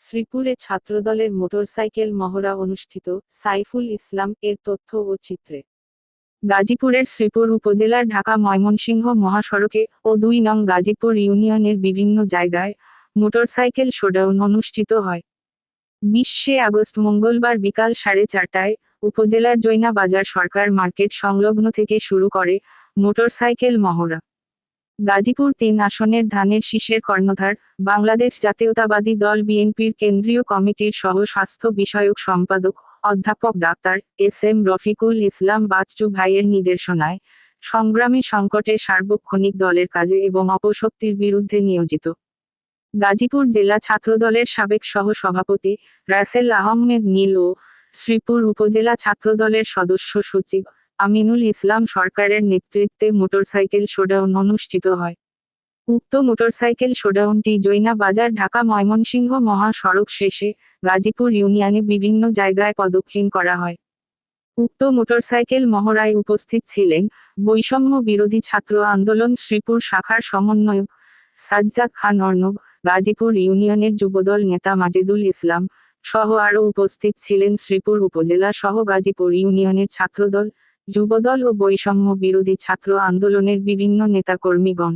শ্রীপুরে ছাত্রদলের মোটরসাইকেল মহড়া অনুষ্ঠিত, সাইফুল ইসলাম এর তথ্য ও চিত্রে। গাজীপুরের শ্রীপুর উপজেলার ঢাকা ময়মনসিংহ মহাসড়কে ও দুই নং গাজীপুর ইউনিয়নের বিভিন্ন জায়গায় মোটরসাইকেল শোডাউন অনুষ্ঠিত হয়। বিশে আগস্ট মঙ্গলবার বিকাল সাড়ে চারটায় উপজেলার জৈনা বাজার সরকার মার্কেট সংলগ্ন থেকে শুরু করে মোটরসাইকেল মহড়া। গাজীপুর তিন আসনের ধানের শীষের কর্ণধার, বাংলাদেশ জাতীয়তাবাদী দল বিএনপির কেন্দ্রীয় কমিটির সহ স্বাস্থ্য বিষয়ক সম্পাদক, অধ্যাপক doctor S M Rafiqul Islam Bachchu ভাইয়ের নির্দেশনায় সংগ্রামী সংকটে সার্বক্ষণিক দলের কাজে এবং অপশক্তির বিরুদ্ধে নিয়োজিত। গাজীপুর জেলা ছাত্রদলের সাবেক সহ সভাপতি রাসেল আহমেদ নীল ও শ্রীপুর উপজেলা ছাত্রদলের সদস্য সচিব আমিনুল ইসলাম সরকারের নেতৃত্বে মোটরসাইকেল শোডাউন অনুষ্ঠিত হয়। উক্ত মোটরসাইকেল শোডাউনটি জৈনা বাজার, ঢাকা, ময়মনসিংহ মহাসড়ক শেষে গাজীপুর ইউনিয়নে বিভিন্ন জায়গায় প্রদক্ষিণ করা হয়। উক্ত মোটরসাইকেল মহড়ায় উপস্থিত ছিলেন বৈষম্য বিরোধী ছাত্র আন্দোলন শ্রীপুর শাখার সমন্বয়ক সাজ্জাদ খান অর্ণব, গাজীপুর ইউনিয়নের যুবদল নেতা মাজেদুল ইসলাম সহ আরও উপস্থিত ছিলেন শ্রীপুর উপজেলা সহ গাজীপুর ইউনিয়নের ছাত্রদল। যুবদল ও বৈষম্য বিরোধী ছাত্র আন্দোলনের বিভিন্ন নেতাকর্মীগণ।